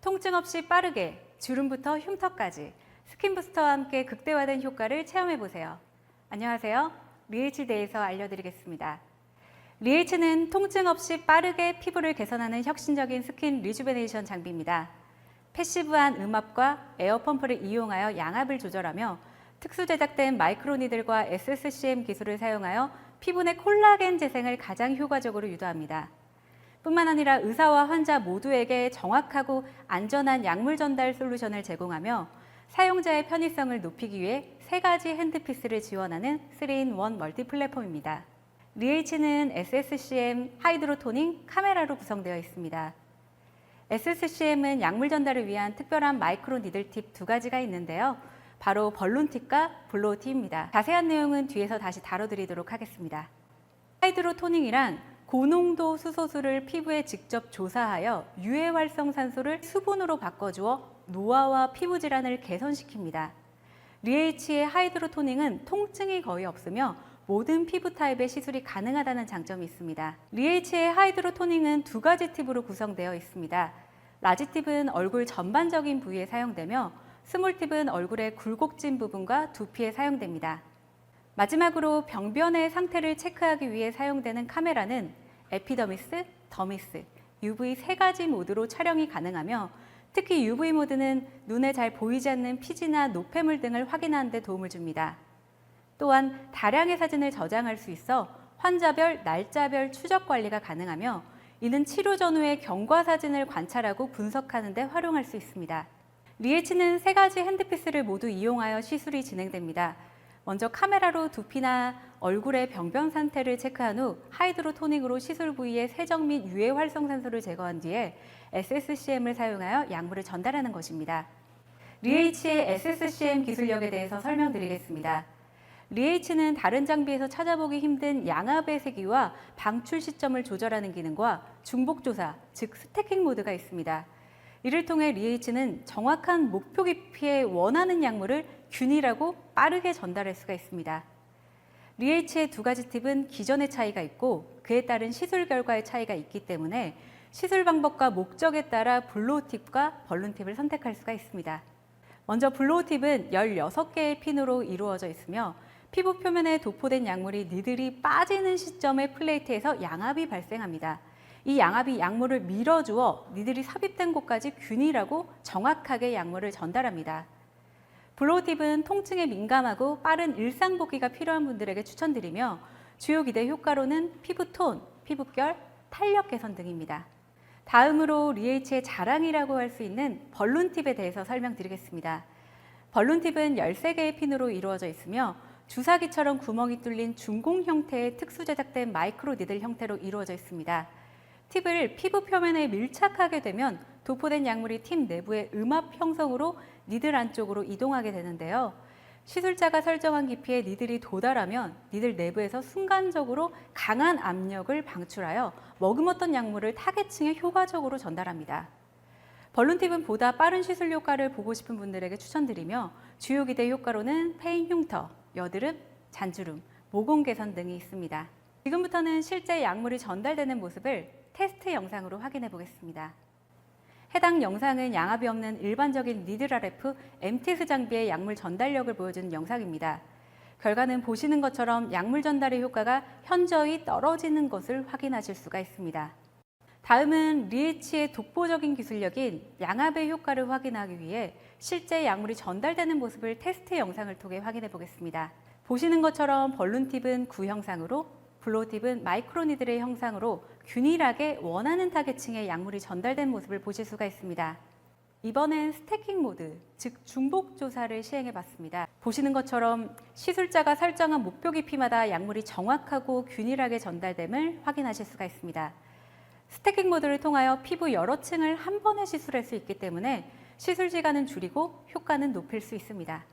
통증 없이 빠르게 주름부터 흉터까지 스킨 부스터와 함께 극대화된 효과를 체험해 보세요. 안녕하세요. 리에치대에서 알려드리겠습니다. 리에치는 통증 없이 빠르게 피부를 개선하는 혁신적인 스킨 리주베네이션 장비입니다. 패시브한 음압과 에어펌프를 이용하여 양압을 조절하며 특수 제작된 마이크로니들과 SSCM 기술을 사용하여 피부 내 콜라겐 재생을 가장 효과적으로 유도합니다. 뿐만 아니라 의사와 환자 모두에게 정확하고 안전한 약물 전달 솔루션을 제공하며 사용자의 편의성을 높이기 위해 세 가지 핸드피스를 지원하는 3in1 멀티 플랫폼입니다. 리에이치는 SSCM 하이드로토닝 카메라로 구성되어 있습니다. SSCM은 약물 전달을 위한 특별한 마이크로 니들 팁 두 가지가 있는데요. 바로 벌룬 팁과 블로우 팁입니다. 자세한 내용은 뒤에서 다시 다뤄드리도록 하겠습니다. 하이드로 토닝이란 고농도 수소수를 피부에 직접 조사하여 유해 활성 산소를 수분으로 바꿔주어 노화와 피부 질환을 개선시킵니다. 리에이치의 하이드로 토닝은 통증이 거의 없으며 모든 피부 타입의 시술이 가능하다는 장점이 있습니다. 리에이치의 하이드로 토닝은 두 가지 팁으로 구성되어 있습니다. 라지 팁은 얼굴 전반적인 부위에 사용되며 스몰 팁은 얼굴의 굴곡진 부분과 두피에 사용됩니다. 마지막으로 병변의 상태를 체크하기 위해 사용되는 카메라는 에피더미스, 더미스, UV 세 가지 모드로 촬영이 가능하며 특히 UV 모드는 눈에 잘 보이지 않는 피지나 노폐물 등을 확인하는 데 도움을 줍니다. 또한 다량의 사진을 저장할 수 있어 환자별, 날짜별 추적 관리가 가능하며 이는 치료 전후의 경과 사진을 관찰하고 분석하는 데 활용할 수 있습니다. 리에치는 세 가지 핸드피스를 모두 이용하여 시술이 진행됩니다. 먼저 카메라로 두피나 얼굴의 병변 상태를 체크한 후 하이드로 토닉으로 시술 부위의 세정 및 유해 활성산소를 제거한 뒤에 SSCM을 사용하여 약물을 전달하는 것입니다. 리에이치의 SSCM 기술력에 대해서 설명드리겠습니다. 리에이치는 다른 장비에서 찾아보기 힘든 양압의 세기와 방출 시점을 조절하는 기능과 중복 조사, 즉 스태킹 모드가 있습니다. 이를 통해 리에이치는 정확한 목표 깊이에 원하는 약물을 균일하고 빠르게 전달할 수가 있습니다. 리에이치의 두 가지 팁은 기전의 차이가 있고 그에 따른 시술 결과의 차이가 있기 때문에 시술 방법과 목적에 따라 블로우 팁과 벌룬 팁을 선택할 수가 있습니다. 먼저 블로우 팁은 16개의 핀으로 이루어져 있으며 피부 표면에 도포된 약물이 니들이 빠지는 시점의 플레이트에서 양압이 발생합니다. 이 양압이 약물을 밀어주어 니들이 삽입된 곳까지 균일하고 정확하게 약물을 전달합니다. 블로우팁은 통증에 민감하고 빠른 일상 복귀가 필요한 분들에게 추천드리며 주요 기대 효과로는 피부톤, 피부결, 탄력 개선 등입니다. 다음으로 리에이치의 자랑이라고 할 수 있는 벌룬팁에 대해서 설명드리겠습니다. 벌룬팁은 13개의 핀으로 이루어져 있으며 주사기처럼 구멍이 뚫린 중공 형태의 특수 제작된 마이크로 니들 형태로 이루어져 있습니다. 팁을 피부 표면에 밀착하게 되면 도포된 약물이 팁 내부의 음압 형성으로 니들 안쪽으로 이동하게 되는데요. 시술자가 설정한 깊이에 니들이 도달하면 니들 내부에서 순간적으로 강한 압력을 방출하여 머금었던 약물을 타겟층에 효과적으로 전달합니다. 벌룬팁은 보다 빠른 시술 효과를 보고 싶은 분들에게 추천드리며 주요 기대 효과로는 페인 흉터, 여드름, 잔주름, 모공 개선 등이 있습니다. 지금부터는 실제 약물이 전달되는 모습을 테스트 영상으로 확인해 보겠습니다. 해당 영상은 양압이 없는 일반적인 RF MTS 장비의 약물 전달력을 보여주는 영상입니다. 결과는 보시는 것처럼 약물 전달의 효과가 현저히 떨어지는 것을 확인하실 수가 있습니다. 다음은 리에치의 독보적인 기술력인 양압의 효과를 확인하기 위해 실제 약물이 전달되는 모습을 테스트 영상을 통해 확인해 보겠습니다. 보시는 것처럼 벌룬 팁은 구형상으로 블로우 팁은 마이크로니들의 형상으로 균일하게 원하는 타겟층에 약물이 전달된 모습을 보실 수가 있습니다. 이번엔 스태킹 모드, 즉 중복 조사를 시행해 봤습니다. 보시는 것처럼 시술자가 설정한 목표 깊이마다 약물이 정확하고 균일하게 전달됨을 확인하실 수가 있습니다. 스태킹 모드를 통하여 피부 여러 층을 한 번에 시술할 수 있기 때문에 시술 시간은 줄이고 효과는 높일 수 있습니다.